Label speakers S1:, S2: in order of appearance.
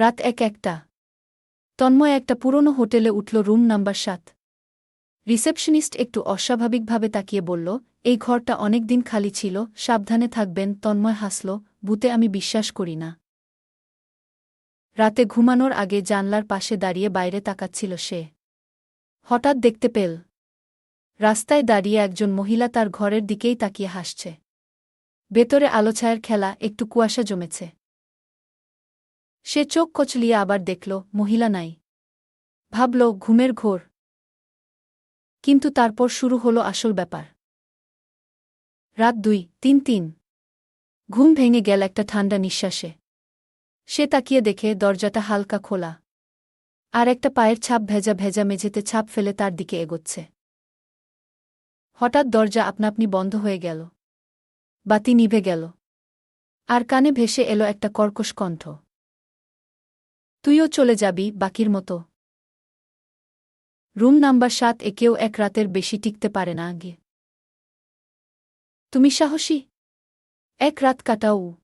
S1: রাত এক একটা। তন্ময় একটা পুরনো হোটেলে উঠল রুম নাম্বার সাত। রিসেপশনিস্ট একটু অস্বাভাবিকভাবে তাকিয়ে বলল, এই ঘরটা অনেক দিন খালি ছিল, সাবধানে থাকবেন। তন্ময় হাসল ভূতে আমি বিশ্বাস করি না। রাতে ঘুমানোর আগে জানলার পাশে দাঁড়িয়ে বাইরে তাকাচ্ছিল সে। হঠাৎ দেখতে পেল, রাস্তায় দাঁড়িয়ে একজন মহিলা তার ঘরের দিকেই তাকিয়ে হাসছে। ভেতরে আলোছায়ের খেলা, একটু কুয়াশা জমেছে। সে চোখ কচলিয়ে আবার দেখল, মহিলা নাই। ভাবল, ঘুমের ঘোর। কিন্তু তারপর শুরু হল আসল ব্যাপার। রাত দুই, তিন তিন। ঘুম ভেঙে গেল একটা ঠান্ডা নিঃশ্বাসে। সে তাকিয়ে দেখে দরজাটা হালকা খোলা। আর একটা পায়ের ছাপ ভেজা ভেজা মেঝেতে ছাপ ফেলে তার দিকে এগোচ্ছে। হঠাৎ দরজা আপনাপনি বন্ধ হয়ে গেল। বাতি নিভে গেল। আর কানে ভেসে এলো একটা কর্কশ কণ্ঠ। তুইও চলে যাবি, বাকির মতো। রুম নাম্বার সাত একেও এক রাতের বেশি টিকতে পারে না আগে। তুমি সাহসী? এক রাত কাটাও।